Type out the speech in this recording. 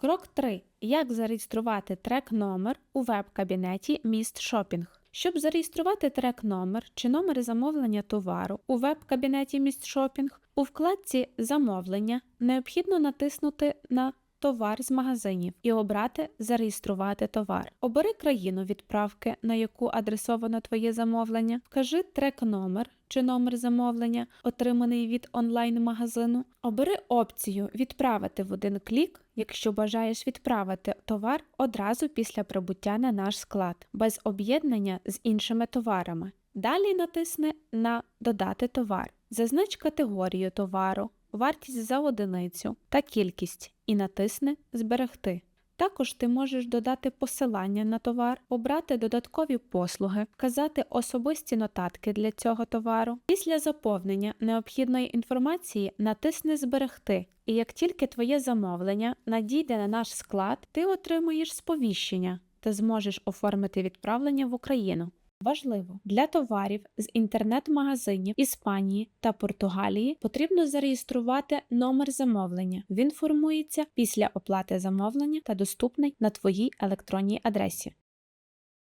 Крок 3. Як зареєструвати трек-номер у веб-кабінеті Міст Шопінг. Щоб зареєструвати трек-номер чи номер замовлення товару у веб-кабінеті Міст Шопінг, у вкладці Замовлення необхідно натиснути на Товар з магазинів і обрати Зареєструвати товар. Обери країну відправки, на яку адресовано твоє замовлення, вкажи трек-номер чи номер замовлення, отриманий від онлайн-магазину. Обери опцію Відправити в один клік, якщо бажаєш відправити товар одразу після прибуття на наш склад, без об'єднання з іншими товарами. Далі натисни на Додати товар. Зазнач категорію товару, вартість за одиницю та кількість і натисни Зберегти. Також ти можеш додати посилання на товар, обрати додаткові послуги, вказати особисті нотатки для цього товару. Після заповнення необхідної інформації натисни Зберегти, і як тільки твоє замовлення надійде на наш склад, ти отримуєш сповіщення та зможеш оформити відправлення в Україну. Важливо для товарів з інтернет-магазинів Іспанії та Португалії потрібно зареєструвати номер замовлення. Він формується після оплати замовлення та доступний на твоїй електронній адресі.